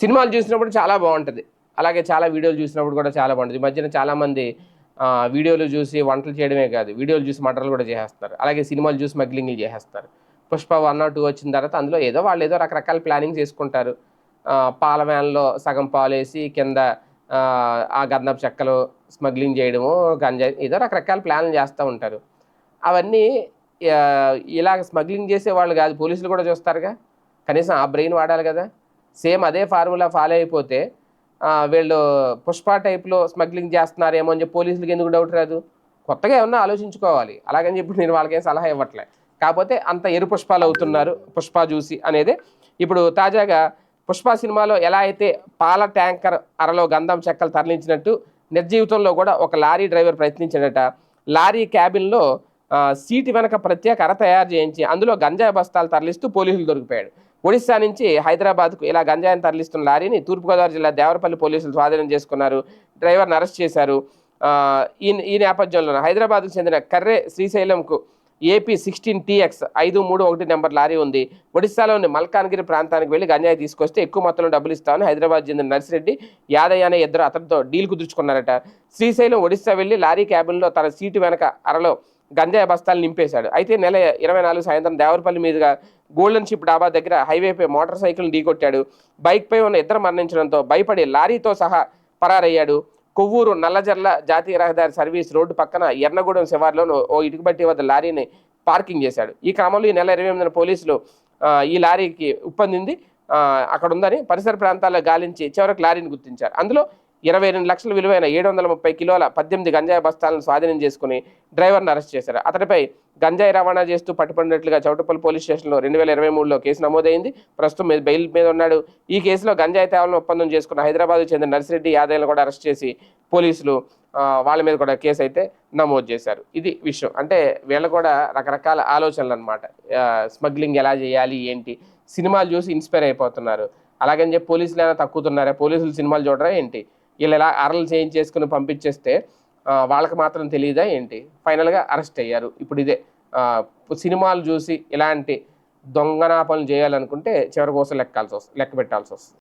సినిమాలు చూసినప్పుడు చాలా బాగుంటుంది. అలాగే చాలా వీడియోలు చూసినప్పుడు కూడా చాలా బాగుంటుంది. ఈ మధ్యన చాలామంది వీడియోలు చూసి వంటలు చేయడమే కాదు వీడియోలు చూసి మటర్లు కూడా చేసేస్తారు. అలాగే సినిమాలు చూసి స్మగ్లింగ్లు చేసేస్తారు. పుష్ప వన్ ఆర్ టూ వచ్చిన తర్వాత అందులో ఏదో వాళ్ళు ఏదో రకరకాల ప్లానింగ్ చేసుకుంటారు. పాల వ్యాన్లో సగం పాలు వేసి కింద ఆ, ఆ గంధపు చెక్కలు స్మగ్లింగ్ చేయడము గంజా ఏదో రకరకాల ప్లాన్లు చేస్తూ ఉంటారు. అవన్నీ ఇలాగ స్మగ్లింగ్ చేసే వాళ్ళు కాదు పోలీసులు కూడా చూస్తారుగా. కనీసం ఆ బ్రెయిన్ వాడాలి కదా. సేమ్ అదే ఫార్ములా ఫాలో అయిపోతే వీళ్ళు పుష్ప టైప్లో స్మగ్లింగ్ చేస్తున్నారేమో అని చెప్పి పోలీసులకి ఎందుకు డౌట్ రాదు? కొత్తగా ఏమన్నా ఆలోచించుకోవాలి. అలాగని చెప్పి నేను వాళ్ళకేం సలహా ఇవ్వట్లే. కాకపోతే అంత ఎరు పుష్పాలు అవుతున్నారు పుష్ప జ్యూసి అనేది. ఇప్పుడు తాజాగా పుష్ప సినిమాలో ఎలా అయితే పాల ట్యాంకర్ అరలో గంధం చెక్కలు తరలించినట్టు నిర్జీవితంలో కూడా ఒక లారీ డ్రైవర్ ప్రయత్నించాడట. లారీ క్యాబిన్లో సీటు వెనక ప్రత్యేక అర తయారు చేయించి అందులో గంజాయి బస్తాలు తరలిస్తూ పోలీసులు దొరికిపోయాడు. ఒడిశా నుంచి హైదరాబాద్కు ఇలా గంజాయిని తరలిస్తున్న లారీని తూర్పుగోదావరి జిల్లా దేవరపల్లి పోలీసులు స్వాధీనం చేసుకున్నారు. డ్రైవర్ని అరెస్ట్ చేశారు. ఈ ఈ నేపథ్యంలో హైదరాబాద్కు చెందిన కర్రే శ్రీశైలంకు ఏపీ సిక్స్టీన్ టీఎక్స్ ఐదు మూడు ఒకటి నెంబర్ లారీ ఉంది. ఒడిశాలోని మల్కాన్గిరి ప్రాంతానికి వెళ్ళి గంజాయి తీసుకొస్తే ఎక్కువ మొత్తంలో డబ్బులు ఇస్తామని హైదరాబాద్ చెందిన నర్సిరెడ్డి యాదయ్య అనే ఇద్దరు అతనితో డీల్ కుదుర్చుకున్నారట. శ్రీశైలం ఒడిశా వెళ్ళి లారీ క్యాబిన్లో తన సీటు వెనక అరలో గంజాయి బస్తాలు నింపేశాడు. అయితే నెల ఇరవై నాలుగు సాయంత్రం దేవరపల్లి మీదుగా గోల్డెన్ షిప్ డాబా దగ్గర హైవేపై మోటార్ సైకిల్ ఢీకొట్టాడు. బైక్పై ఉన్న ఇద్దరు మరణించడంతో భయపడి లారీతో సహా పరారయ్యాడు. కొవ్వూరు నల్లజర్ల జాతీయ రహదారి సర్వీస్ రోడ్డు పక్కన ఎర్నగూడెం శివార్లోను ఓ ఇటుకబట్టి వద్ద లారీని పార్కింగ్ చేశాడు. ఈ క్రమంలో ఈ నెల ఇరవై ఎనిమిదిన పోలీసులు ఈ లారీకి ఉప్పందింది. అక్కడ ఉందని పరిసర ప్రాంతాల్లో గాలించి చివరికి లారీని గుర్తించారు. అందులో ఇరవై రెండు లక్షల విలువైన ఏడు వందల ముప్పై కిలోల పద్దెనిమిది గంజాయి బస్తాలను స్వాధీనం చేసుకుని డ్రైవర్ని అరెస్ట్ చేశారు. అతడిపై గంజాయి రవాణా చేస్తూ పట్టుబడినట్లుగా చౌటపల్లి పోలీస్ స్టేషన్లో రెండు వేల ఇరవై మూడులో కేసు నమోదైంది. ప్రస్తుతం మీద బెయిల్ మీద ఉన్నాడు. ఈ కేసులో గంజాయి తేవాలను ఒప్పందం చేసుకున్న హైదరాబాద్ చెందిన నర్సిరెడ్డి యాదయ్యను కూడా అరెస్ట్ చేసి పోలీసులు వాళ్ళ మీద కూడా కేసు అయితే నమోదు చేశారు. ఇది విషయం. అంటే వీళ్ళు కూడా రకరకాల ఆలోచనలు అనమాట స్మగ్లింగ్ ఎలా చేయాలి ఏంటి? సినిమాలు చూసి ఇన్స్పైర్ అయిపోతున్నారు. అలాగని చెప్పి పోలీసులు ఏమైనా తక్కుతున్నారా? పోలీసులు సినిమాలు చూడరా ఏంటి? వీళ్ళు ఎలా అరలు చేయించేసుకుని పంపించేస్తే వాళ్ళకి మాత్రం తెలియదా ఏంటి? ఫైనల్గా అరెస్ట్ అయ్యారు. ఇప్పుడు ఇదే సినిమాలు చూసి ఇలాంటి దొంగనా పనులు చేయాలనుకుంటే చివరి కోసం లెక్కాల్సి వస్తుంది లెక్క పెట్టాల్సి వస్తుంది.